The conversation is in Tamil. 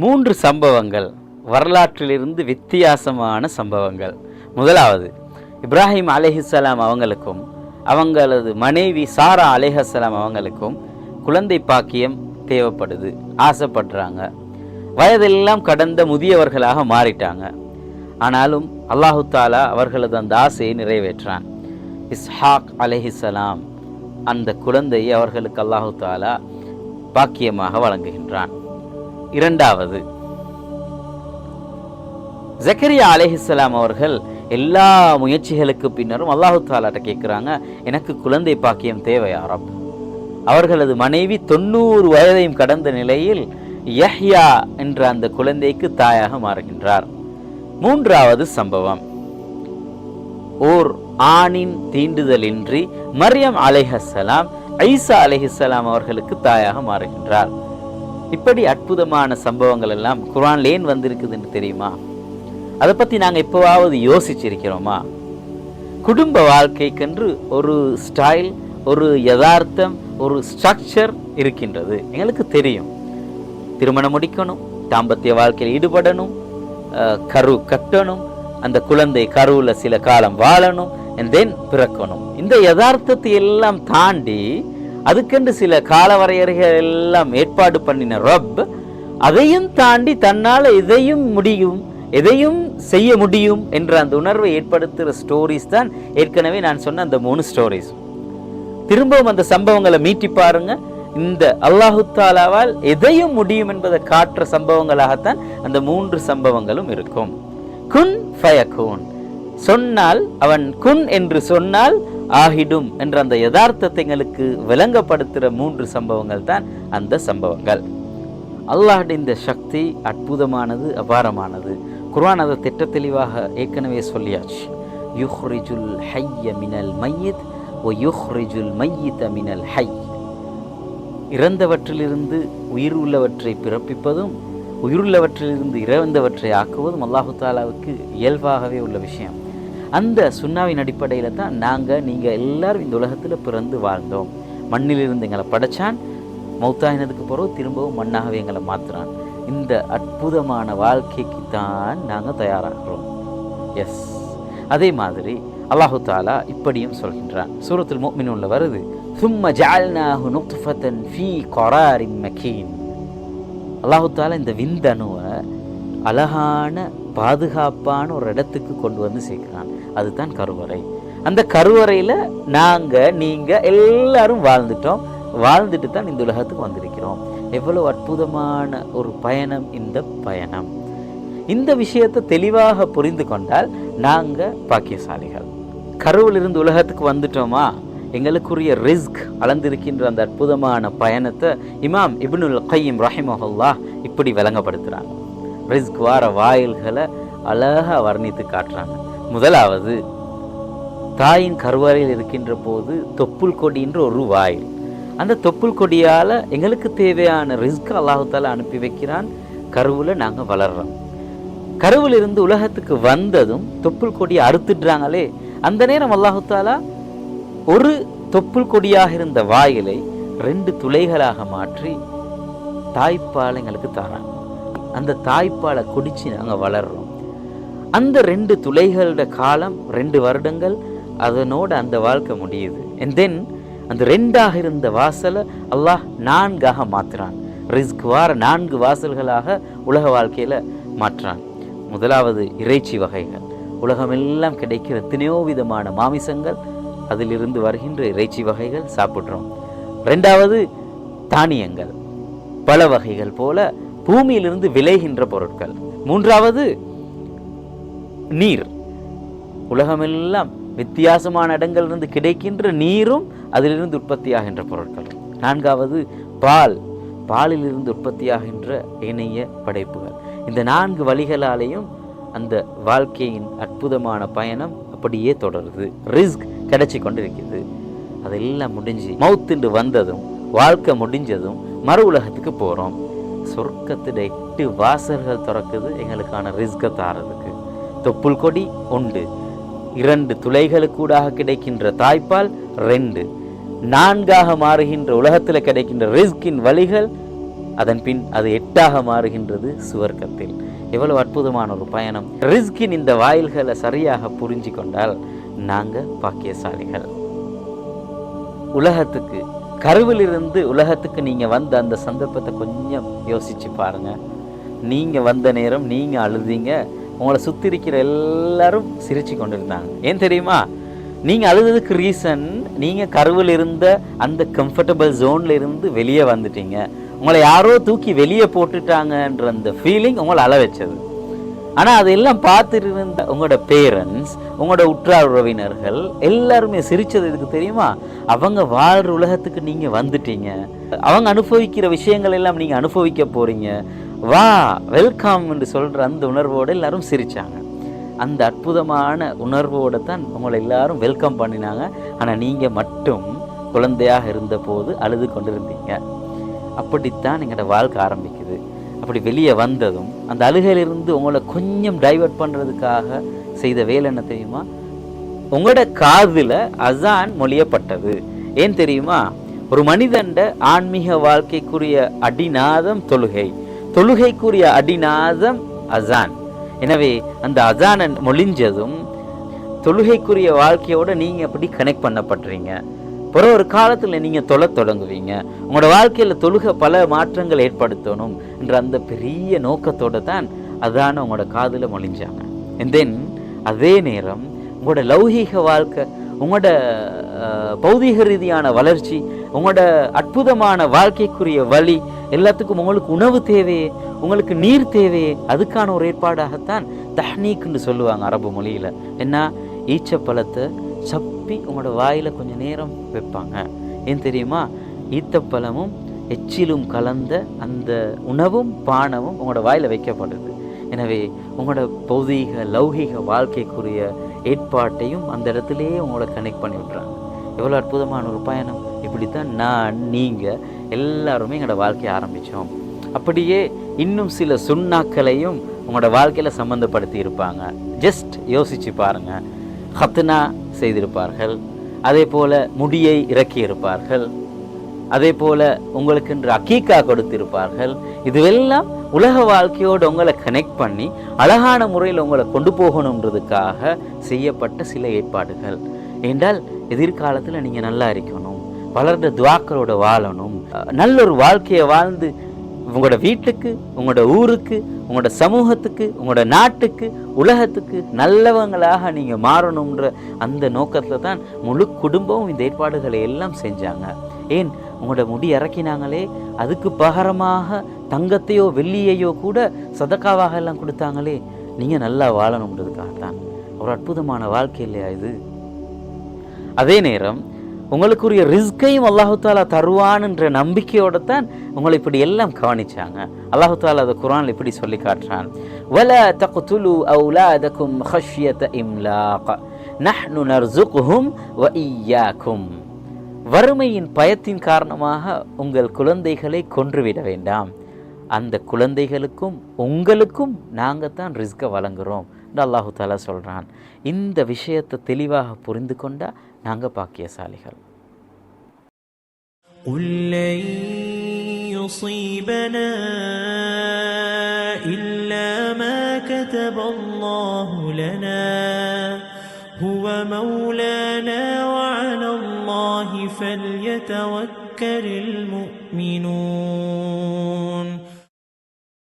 மூன்று சம்பவங்கள் வரலாற்றிலிருந்து வித்தியாசமான சம்பவங்கள். முதலாவது இப்ராஹிம் அலேஹிசலாம் அவங்களுக்கும் அவங்களது மனைவி சாரா அலைஹஸ்ஸலாம் அவங்களுக்கும் குழந்தை பாக்கியம் தேவைப்படுது ஆசைப்படுறாங்க. வயதெல்லாம் கடந்த முதியவர்களாக மாறிட்டாங்க. ஆனாலும் அல்லாஹு தாலா அவர்களது அந்த ஆசையை நிறைவேற்றான். இஸ்ஹாக் அலேஹிசலாம் அந்த குழந்தையை அவர்களுக்கு அல்லாஹு தாலா பாக்கியமாக வழங்குகின்றான். இரண்டாவது. ஜக்கரியா அலேஹிஸ்லாம் அவர்கள் எல்லா முயற்சிகளுக்கு பின்னரும் அல்லாஹு தாலாட்ட கேட்குறாங்க எனக்கு குழந்தை பாக்கியம் தேவையா ரப். அவர்களது மனைவி தொண்ணூறு வயதையும் கடந்த நிலையில் யஹ்யா என்ற அந்த குழந்தைக்கு தாயாக மாறுகின்றார். மூன்றாவது சம்பவம். ஓர் ஆணின் தீண்டுதலின்றி மரியம் அலைஹஸ்ஸலாம் ஐசா அலைஹிஸ்ஸலாம் அவர்களுக்கு தாயாக மாறுகின்றார். இப்படி அற்புதமான சம்பவங்கள் எல்லாம் குர்ஆன்ல ஏன் வந்திருக்குதுன்னு தெரியுமா? அதை பற்றி நாங்கள் எப்போவாவது யோசிச்சிருக்கிறோமா? குடும்ப வாழ்க்கைக்கென்று ஒரு ஸ்டைல் ஒரு யதார்த்தம் ஒரு ஸ்ட்ரக்சர் இருக்கின்றது. எங்களுக்கு தெரியும். திருமணம் முடிக்கணும் தாம்பத்திய வாழ்க்கையில் ஈடுபடணும் கரு கட்டணும் அந்த குழந்தை கருவில் சில காலம் வாழணும் அண்ட் தென் பிறக்கணும். இந்த யதார்த்தத்தை எல்லாம் தாண்டி அதுக்கென்று சில காலவரையறைகள் எல்லாம் ஏற்பாடு பண்ணின ரப் அதையும் தாண்டி தன்னால் எதையும் முடியும் எதையும் செய்ய முடியும் என்ற அந்த உணர்வை ஏற்படுத்துகிற ஸ்டோரிஸ் தான் ஏற்கனவே நான் சொன்ன அந்த மூணு ஸ்டோரிஸ் திரும்பவும் அந்த சம்பவங்களை மீட்டி பாருங்க. இந்த அல்லாஹு தாலாவால் எதையும் முடியும் என்பதை காட்டுற சம்பவங்களாகத்தான் அந்த மூன்று சம்பவங்களும் இருக்கும். குன் ஃபயகூன். சொன்னால் அவன் குன் என்று சொன்னால் ஆகிடும் என்ற அந்த யதார்த்தத்தை எங்களுக்கு விளங்கப்படுத்துகிற மூன்று சம்பவங்கள் தான் அந்த சம்பவங்கள். அல்லாஹ்ட இந்த சக்தி அற்புதமானது அபாரமானது. குர்ஆன் அதை திட்ட தெளிவாக ஏற்கனவே சொல்லியாச்சு. யுஹ்ரிஜுல் ஹைய மினல் மையித் ஓ யுஹ்ரிஜுல் மையித மினல் ஹை. இறந்தவற்றிலிருந்து உயிர் உள்ளவற்றை பிறப்பிப்பதும் உயிருள்ளவற்றிலிருந்து இறந்தவற்றை ஆக்குவதும் அல்லாஹு தாலாவுக்கு இயல்பாகவே உள்ள விஷயம். அந்த சுண்ணாவின் அடிப்படையில் தான் நாங்கள் நீங்கள் எல்லாரும் இந்த உலகத்தில் பிறந்து வாழ்ந்தோம். மண்ணிலிருந்து எங்களை படைச்சான். மௌத்தாயினதுக்கு பிறகு திரும்பவும் மண்ணாகவே எங்களை மாற்றுறான் இந்த அற்புதமான வாழ்க்கைக்கு தான் நாங்கள் தயாராகிறோம். எஸ் அதே மாதிரி அல்லாஹு தாலா இப்படியும் சொல்கின்றான். சூரத்தில் மோமின் உள்ள வருது. சும்ம ஜால்னாஹு நுக்ஃபத்தன் ஃபி கொராரின் மகீன். அல்லாஹு தாலா இந்த விந்தணுவை அழகான பாதுகாப்பான ஒரு இடத்துக்கு கொண்டு வந்து சேர்க்கிறான். அதுதான் கருவறை. அந்த கருவறையில் நாங்கள் நீங்கள் எல்லாரும் வாழ்ந்துட்டோம். வாழ்ந்துட்டு தான் இந்த உலகத்துக்கு வந்திருக்கிறோம். எவ்வளோ அற்புதமான ஒரு பயணம் இந்த பயணம். இந்த விஷயத்தை தெளிவாக புரிந்து கொண்டால் நாங்கள் பாக்கியசாலிகள். கருவிலிருந்து உலகத்துக்கு வந்துட்டோமா? எங்களுக்குரிய ரிஸ்க் அளந்திருக்கின்ற அந்த அற்புதமான பயணத்தை இமாம் இப்னுல் கையம் ரஹிமஹுல்லா இப்படி விளங்கப்படுத்துகிறாங்க ரிஸ்க் வார வாயில்களை அழகாக வர்ணித்து காட்டுறாங்க. முதலாவது தாயின் கருவறையில் இருக்கின்ற போது தொப்புள் கொடின்ற ஒரு வாயில். அந்த தொப்புள் கொடியால் எங்களுக்கு தேவையான ரிஸ்க் அல்லாஹால அனுப்பி வைக்கிறான். கருவில் நாங்கள் வளர்கிறோம் கருவில் இருந்து உலகத்துக்கு வந்ததும் தொப்புள் கொடியை அறுத்துடுறாங்களே அந்த நேரம் அல்லாஹாலா ஒரு தொப்புள் கொடியாக இருந்த வாயிலை ரெண்டு துளைகளாக மாற்றி தாய்ப்பால் எங்களுக்கு தரான். அந்த தாய்ப்பாலை குடித்து நாங்கள் வளர்கிறோம் அந்த ரெண்டு துளைகளோட காலம் ரெண்டு வருடங்கள் அதனோட அந்த வாழ்க்கை முடியுது. அண்ட் தென் அந்த ரெண்டாக இருந்த வாசலை அல்லாஹ் நான்காக மாற்றுறான் ரிஸ்க் வார நான்கு வாசல்களாக உலக வாழ்க்கையில் மாற்றான். முதலாவது இறைச்சி வகைகள். உலகமெல்லாம் கிடைக்கிற எத்தனையோ விதமான மாமிசங்கள் அதிலிருந்து வருகின்ற இறைச்சி வகைகள் சாப்பிட்றோம். ரெண்டாவது தானியங்கள். பல வகைகள் போல பூமியிலிருந்து விளைகின்ற பொருட்கள். மூன்றாவது நீர். உலகமெல்லாம் வித்தியாசமான இடங்களிலிருந்து கிடைக்கின்ற நீரும் அதிலிருந்து உற்பத்தியாகின்ற பொருட்கள். நான்காவது பால். பாலிலிருந்து உற்பத்தியாகின்ற இணைய படைப்புகள். இந்த நான்கு வழிகளாலேயும் அந்த வாழ்க்கையின் அற்புதமான பயணம் அப்படியே தொடருது. ரிஸ்க் கிடைச்சி கொண்டு இருக்குது அதெல்லாம் முடிஞ்சு மவுத்துண்டு வந்ததும் வாழ்க்கை முடிஞ்சதும் மறு உலகத்துக்கு போகிறோம் சொர்க்கத்துல எட்டு வாசல்கள் திறக்குது. எங்களுக்கான ரிஸ்கை தாரதுக்கு தொப்புள் கொடி உண்டு. இரண்டு துளைகளுக்கூடாக கிடைக்கின்ற தாய்ப்பால் ரெண்டு. நான்காக மாறுகின்ற உலகத்தில் கிடைக்கின்ற ரிஸ்கின் வழிகள் அதன் பின் அது எட்டாக மாறுகின்றது சுவர்க்கத்தில். எவ்வளவு அற்புதமான ஒரு பயணம். ரிஸ்கின் இந்த வாயில்களை சரியாக புரிஞ்சு கொண்டால் நாங்கள் பாக்கியசாலிகள். உலகத்துக்கு கருவிலிருந்து உலகத்துக்கு நீங்கள் வந்த அந்த சந்தர்ப்பத்தை கொஞ்சம் யோசிச்சு பாருங்க. நீங்கள் வந்த நேரம் நீங்கள் அழுதீங்க உங்களை சுற்றி இருக்கிற எல்லாரும் சிரித்து கொண்டு இருந்தாங்க ஏன் தெரியுமா? நீங்கள் அழுததுக்கு ரீசன் நீங்கள் கருவில் இருந்த அந்த கம்ஃபர்டபுள் ஜோனில் இருந்து வெளியே வந்துட்டீங்க. உங்களை யாரோ தூக்கி வெளியே போட்டுட்டாங்கன்ற அந்த ஃபீலிங் உங்களை அழ வச்சது. ஆனால் அதெல்லாம் பார்த்துட்டு இருந்த உங்களோட பேரண்ட்ஸ் உங்களோட உற்றார் உறவினர்கள் எல்லாருமே சிரித்தது இதுக்கு தெரியுமா? அவங்க வாழ்கிற உலகத்துக்கு நீங்கள் வந்துட்டீங்க. அவங்க அனுபவிக்கிற விஷயங்கள் எல்லாம் நீங்கள் அனுபவிக்க போகிறீங்க வா வெல்கம் என்று சொல்கிற அந்த உணர்வோடு எல்லாரும் சிரித்தாங்க அந்த அற்புதமான உணர்வோடு தான் உங்களை எல்லாரும் வெல்கம் பண்ணினாங்க. ஆனால் நீங்கள் மட்டும் குழந்தையாக இருந்தபோது அழுது கொண்டிருந்தீங்க. அப்படித்தான் எங்களோட வாழ்க்கை ஆரம்பிக்குது. அப்படி வெளியே வந்ததும் அந்த அழுகையிலிருந்து உங்களை கொஞ்சம் டைவர்ட் பண்ணுறதுக்காக செய்த வேலை என்ன தெரியுமா? உங்களோட காதில் அசான் மொழியப்பட்டது. ஏன் தெரியுமா? ஒரு மனிதண்ட ஆன்மீக வாழ்க்கைக்குரிய அடிநாதம் தொழுகை. தொழுகைக்குரிய அடிநாதம் அசான். எனவே அந்த அசானை மொழிஞ்சதும் தொழுகைக்குரிய வாழ்க்கையோடு நீங்கள் அப்படி கனெக்ட் பண்ணப்படுறீங்க? பிற ஒரு காலத்தில் நீங்கள் தொலை தொடங்குவீங்க. உங்களோட வாழ்க்கையில் தொழுகை பல மாற்றங்கள் ஏற்படுத்தணும் என்ற அந்த பெரிய நோக்கத்தோடு தான் அதான உங்களோட காதில் மொழிஞ்சாங்க. அண்ட் தென் அதே நேரம் உங்களோட லௌகீக வாழ்க்கை உங்களோட பௌதீக ரீதியான வளர்ச்சி உங்களோட அற்புதமான வாழ்க்கைக்குரிய வழி எல்லாத்துக்கும் உங்களுக்கு உணவு தேவையே உங்களுக்கு நீர் தேவையே அதுக்கான ஒரு ஏற்பாடாகத்தான் தஹ்னீக்குன்னு சொல்லுவாங்க அரபு மொழியில். என்ன? ஈச்சப்பழத்தை சப்பி உங்களோட வாயில் கொஞ்சம் நேரம் வைப்பாங்க. ஏன் தெரியுமா? ஈத்தப்பழமும் எச்சிலும் கலந்த அந்த உணவும் பானமும் உங்களோட வாயில் வைக்கப்படுது. எனவே உங்களோட பௌதீக லௌகீக வாழ்க்கைக்குரிய ஏற்பாட்டையும் அந்த இடத்துலையே உங்களை கனெக்ட் பண்ணி விட்றாங்க எவ்வளோ அற்புதமான ஒரு பயணம். இப்படித்தான் நான் நீங்கள் எல்லாருமே எங்களோட வாழ்க்கையை ஆரம்பித்தோம் அப்படியே இன்னும் சில சுண்ணாக்களையும் உங்களோட வாழ்க்கையில் சம்மந்தப்படுத்தி இருப்பாங்க. ஜஸ்ட் யோசிச்சு பாருங்கள் ஹத்னா செய்திருப்பார்கள். அதே போல் முடியை இறக்கி இருப்பார்கள். அதே போல் உங்களுக்கு இன்று அக்கீக்கா கொடுத்திருப்பார்கள். இதுவெல்லாம் உலக வாழ்க்கையோடு உங்களை கனெக்ட் பண்ணி அழகான முறையில் உங்களை கொண்டு போகணுன்றதுக்காக செய்யப்பட்ட சில ஏற்பாடுகள். என்றால் எதிர்காலத்தில் நீங்கள் நல்லா இருக்கணும். வளர்ந்த துவாக்களோட வாழணும். நல்ல ஒரு வாழ்க்கையை வாழ்ந்து உங்களோட வீட்டுக்கு உங்களோட ஊருக்கு உங்களோட சமூகத்துக்கு உங்களோட நாட்டுக்கு உலகத்துக்கு நல்லவங்களாக நீங்கள் மாறணுன்ற அந்த நோக்கத்தில் தான் முழு குடும்பமும் இந்த ஏற்பாடுகளை எல்லாம் செஞ்சாங்க. ஏன்? உங்களோட முடி இறக்கினாங்களே அதுக்கு பகரமாக தங்கத்தையோ வெள்ளியையோ கூட சதக்காவாக எல்லாம் கொடுத்தாங்களே நீங்கள் நல்லா வாழணுன்றதுக்காகத்தான் ஒரு அற்புதமான வாழ்க்கை இல்லையா இது? அதே நேரம் உங்களுக்குரிய ரிஸ்கையும் அல்லாஹு தாலா தருவான்ன்ற நம்பிக்கையோடு தான் உங்களை இப்படி எல்லாம் கவனிச்சாங்க. அல்லாஹு தாலா அதை குரான் இப்படி சொல்லி காட்டுறான். வல தகுத்துலு அவுலாதக்கும் ஹஷ்யத இம்லாக. நஹ்னு நர்சுகுஹும் வ ஈயாக்கும் வறுமையின் பயத்தின் காரணமாக உங்கள் குழந்தைகளை கொன்றுவிட வேண்டாம். அந்த குழந்தைகளுக்கும் உங்களுக்கும் நாங்கள் தான் ரிஸ்கை வழங்குகிறோம் என்று அல்லாஹு தாலா சொல்கிறான் இந்த விஷயத்தை தெளிவாக புரிந்து கொண்டால் நாங்கள் பாக்கியசாலிகள் قل لن يصيبنا إلا ما كتب الله لنا هو مولانا وعلى الله فليتوكل المؤمنون